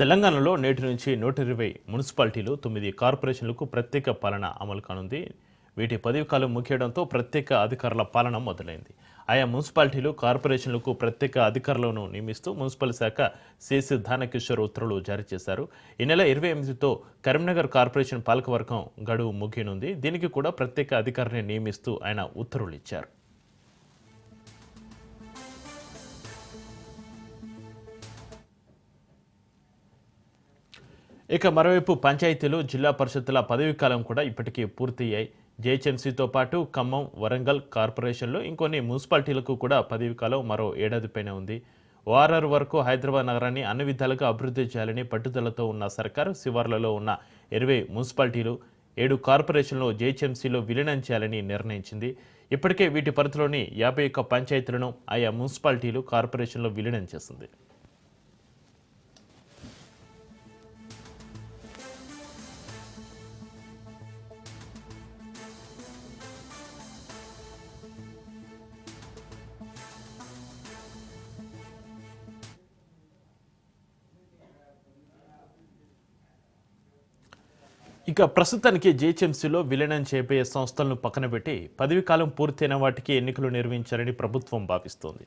తెలంగాణలో నేటి నుంచి నూట ఇరవై మున్సిపాలిటీలు తొమ్మిది కార్పొరేషన్లకు ప్రత్యేక పాలన అమలు కానుంది. వీటి పదవి కాలం ముగియడంతో ప్రత్యేక అధికారుల పాలన మొదలైంది. ఆయా మున్సిపాలిటీలు కార్పొరేషన్లకు ప్రత్యేక అధికారులను నియమిస్తూ మున్సిపల్ శాఖ సిసి దానకిషోర్ ఉత్తర్వులు జారీ చేశారు. ఈ నెల ఇరవై ఎనిమిదితో కరీంనగర్ కార్పొరేషన్ పాలకవర్గం గడువు ముగియనుంది. దీనికి కూడా ప్రత్యేక అధికారిని నియమిస్తూ ఆయన ఉత్తర్వులు ఇచ్చారు. ఇక మరోవైపు పంచాయతీలు జిల్లా పరిషత్తుల పదవీ కాలం కూడా ఇప్పటికీ పూర్తయ్యాయి. జేహెచ్ఎంసీతో పాటు ఖమ్మం వరంగల్ కార్పొరేషన్లో ఇంకొన్ని మున్సిపాలిటీలకు కూడా పదవీ కాలం మరో ఏడాది పైన ఉంది. ఓఆర్ఆర్ వరకు హైదరాబాద్ నగరాన్ని అన్ని విధాలుగా అభివృద్ధి చేయాలని పట్టుదలతో ఉన్న సర్కారు శివార్లలో ఉన్న ఇరవై మున్సిపాలిటీలు ఏడు కార్పొరేషన్లు జేహెచ్ఎంసీలో విలీనం చేయాలని నిర్ణయించింది. ఇప్పటికే వీటి పరిధిలోని యాభై ఒక్క పంచాయతీలను ఆయా మున్సిపాలిటీలు కార్పొరేషన్లో విలీనం చేసింది. ఇక ప్రస్తుతానికి జీహెచ్ఎంసీలో విలీనం చేయబోయే సంస్థలను పక్కన పెట్టి పదవీకాలం పూర్తయిన వాటికి ఎన్నికలు నిర్వహించాలని ప్రభుత్వం భావిస్తోంది.